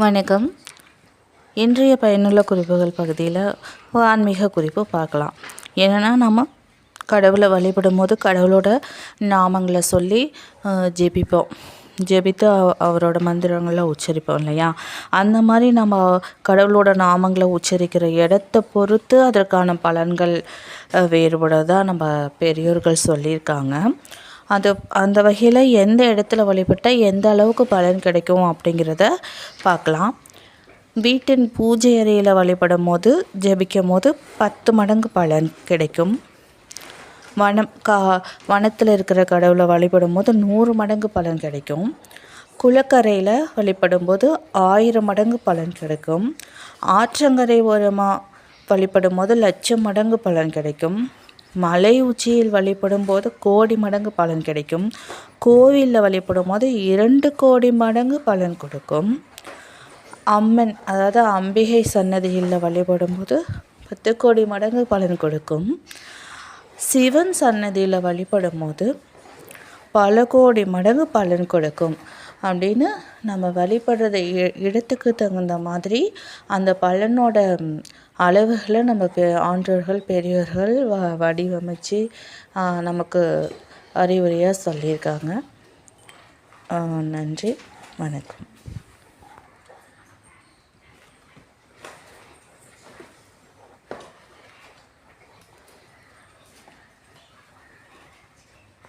வணக்கம். இன்றைய பயனுள்ள குறிப்புகள் பகுதியில் ஆன்மீக குறிப்பு பார்க்கலாம். என்னென்னா நம்ம கடவுளை வழிபடும் போது கடவுளோட நாமங்களை சொல்லி ஜெபிப்போம். ஜெபித்து அவரோட மந்திரங்களை உச்சரிப்போம் இல்லையா? அந்த மாதிரி நம்ம கடவுளோட நாமங்களை உச்சரிக்கிற இடத்த பொறுத்து அதற்கான பலன்கள் வேறுபடுறதா நம்ம பெரியோர்கள் சொல்லியிருக்காங்க. அது அந்த வகையில் எந்த இடத்துல வழிபட்டால் எந்த அளவுக்கு பலன் கிடைக்கும் அப்படிங்கிறத பார்க்கலாம். வீட்டின் பூஜை அறையில் வழிபடும் போது ஜெபிக்கும் போது பத்து மடங்கு பலன் கிடைக்கும். வனம் கா வனத்தில் இருக்கிற கடவுளை வழிபடும் போது நூறு மடங்கு பலன் கிடைக்கும். குளக்கரையில் வழிபடும் போது ஆயிரம் மடங்கு பலன் கிடைக்கும். ஆற்றங்கரை ஓரமாக வழிபடும் போது லட்சம் மடங்கு பலன் கிடைக்கும். மலை உச்சியில் வழிபடும் போது கோடி மடங்கு பலன் கிடைக்கும். கோவிலில் வழிபடும் போது இரண்டு கோடி மடங்கு பலன் கொடுக்கும். அம்மன் அதாவது அம்பிகை சன்னதியில் வழிபடும் போது பத்து கோடி மடங்கு பலன் கொடுக்கும். சிவன் சன்னதியில் வழிபடும் போது பல கோடி மடங்கு பலன் கொடுக்கும். அப்படின்னு நம்ம வழிபடுறத இ- இடத்துக்கு தகுந்த மாதிரி அந்த பலனோட அளவுகளை நம்ம பெ ஆன்றோர்கள் பெரியோர்கள் வ வடிவமைச்சு நமக்கு அறிவுரையாக சொல்லியிருக்காங்க. நன்றி. வணக்கம்.